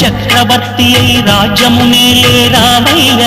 చక్రవర్తి అయి రాజ్యమునే రామయ్య.